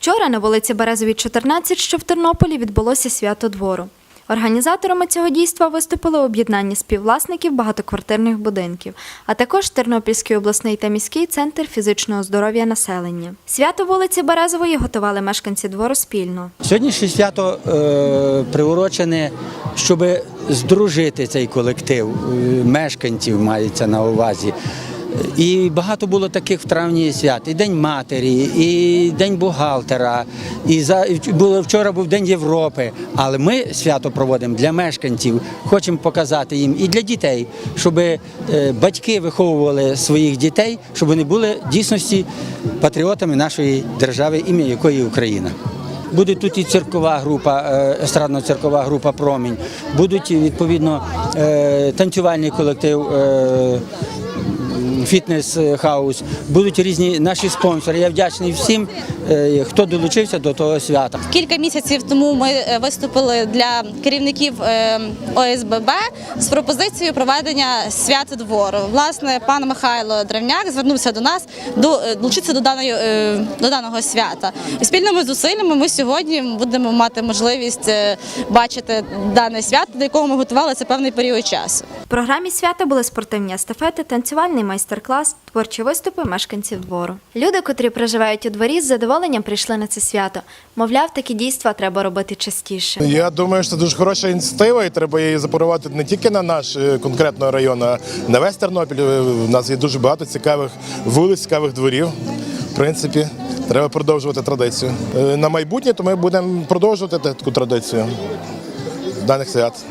Вчора на вулиці Березовій, 14, що в Тернополі, відбулося свято двору. Організаторами цього дійства виступили об'єднання співвласників багатоквартирних будинків, а також Тернопільський обласний та міський центр фізичного здоров'я населення. Свято вулиці Березової готували мешканці двору спільно. Сьогоднішнє свято е, приурочене, щоб здружити цей колектив е, мешканців, мається на увазі. І багато було таких в травні свят. І День матері, і День бухгалтера, і за вчора був День Європи. Але ми свято проводимо для мешканців, хочемо показати їм і для дітей, щоб е, батьки виховували своїх дітей, щоб вони були дійсності патріотами нашої держави, ім'я якої Україна. Буде тут і циркова група, е, естрадно-циркова група Промінь. Будуть відповідно е, танцювальний колектив. Фітнес-хаус, будуть різні наші спонсори. Я вдячний всім, е, хто долучився до того свята. Кілька місяців тому ми е, виступили для керівників е, ОСББ з пропозицією проведення свята двору. Власне, пан Михайло Древняк звернувся до нас до долучитися до даної до даного свята. І спільними зусиллями ми сьогодні будемо мати можливість бачити дане свято, до якого ми готувалися певний період часу. В програмі свята були спортивні естафети, танцювальний майстер-клас, творчі виступи мешканців двору. Люди, котрі проживають у дворі, з задоволенням прийшли на це свято. Мовляв, такі дійства треба робити частіше. Я думаю, що це дуже хороша ініціатива, і треба її запорувати не тільки на наш е, конкретно район, а на весь Тернопіль. Е, У нас є дуже багато цікавих вулиць, цікавих дворів. В принципі, треба продовжувати традицію. Е, На майбутнє то ми будемо продовжувати таку традицію даних свят.